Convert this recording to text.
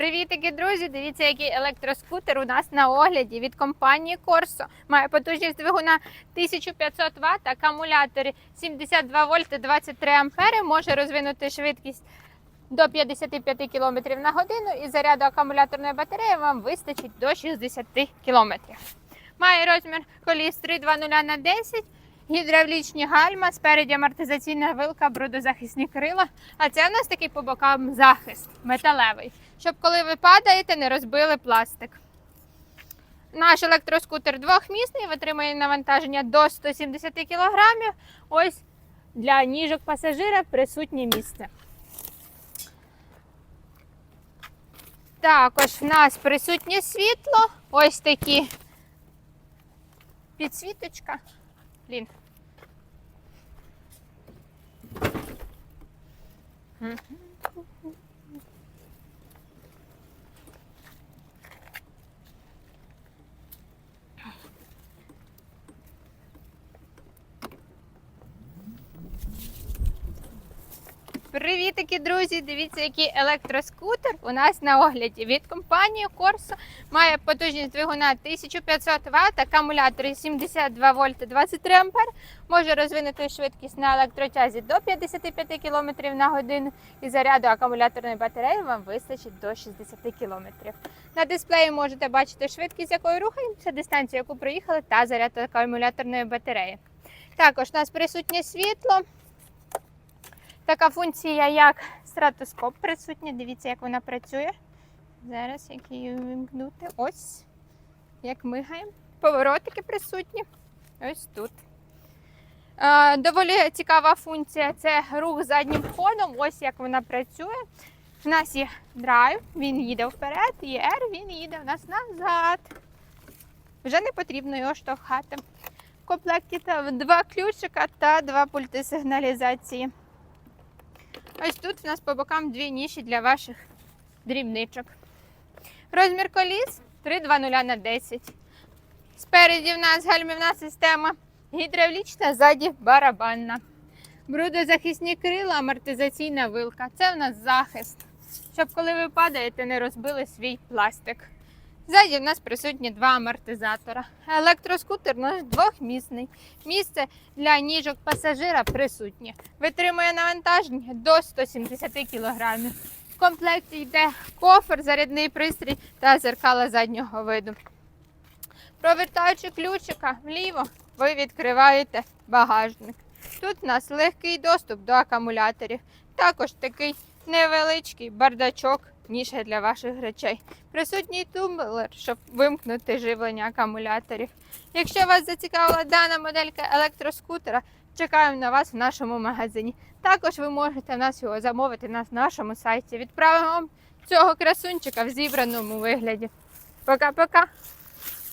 Привітики, друзі! Дивіться, який електроскутер у нас на огляді від компанії Corso. Має потужність двигуна 1500 Вт, акумулятори 72 вольти 23 ампери. Може розвинути швидкість до 55 км на годину і заряду акумуляторної батареї вам вистачить до 60 км. Має розмір коліс 320 на 10 Гідравлічні гальма, спереді амортизаційна вилка, брудозахисні крила. А це у нас такий по бокам захист металевий, щоб коли ви падаєте, не розбили пластик. Наш електроскутер двохмісний, витримує навантаження до 170 кг. Ось для ніжок пасажира присутнє місце. Також в нас присутнє світло. Ось такі підсвіточка. Блін. Mm-hmm. Привітики, друзі! Дивіться, який електроскутер у нас на огляді від компанії Corso. Має потужність двигуна 1500 Вт, акумулятори 72 вольти 23 ампер. Може розвинути швидкість на електротязі до 55 км на годину і заряду акумуляторної батареї вам вистачить до 60 км. На дисплеї можете бачити швидкість, якою рухаємося, дистанцію, яку проїхали, та заряд акумуляторної батареї. Також у нас присутнє світло. Така функція, як стратоскоп присутня. Дивіться, як вона працює. Зараз як її вимкнути. Ось як мигаємо. Поворотики присутні. Ось тут. Доволі цікава функція це рух заднім ходом. Ось як вона працює. У нас є драйв, він їде вперед, і R, він їде в нас назад. Вже не потрібно його штовхати. В комплекті два ключика та два пульти сигналізації. Ось тут у нас по бокам дві ніші для ваших дрібничок. Розмір коліс 320 на 10. Спереді в нас гальмівна система гідравлічна, ззаді барабанна. Брудозахисні крила, амортизаційна вилка. Це в нас захист, щоб коли ви падаєте, не розбили свій пластик. Ззаді в нас присутні два амортизатора. Електроскутер у нас двохмісний. Місце для ніжок пасажира присутнє. Витримує навантаження до 170 кг. В комплекті йде кофр, зарядний пристрій та зеркала заднього виду. Провертаючи ключика вліво, ви відкриваєте багажник. Тут у нас легкий доступ до акумуляторів. Також такий невеличкий бардачок, ніша для ваших речей. Присутній тумблер, щоб вимкнути живлення акумуляторів. Якщо вас зацікавила дана моделька електроскутера, чекаємо на вас в нашому магазині. Також ви можете нас його замовити на нашому сайті. Відправимо вам цього красунчика в зібраному вигляді. Пока-пока!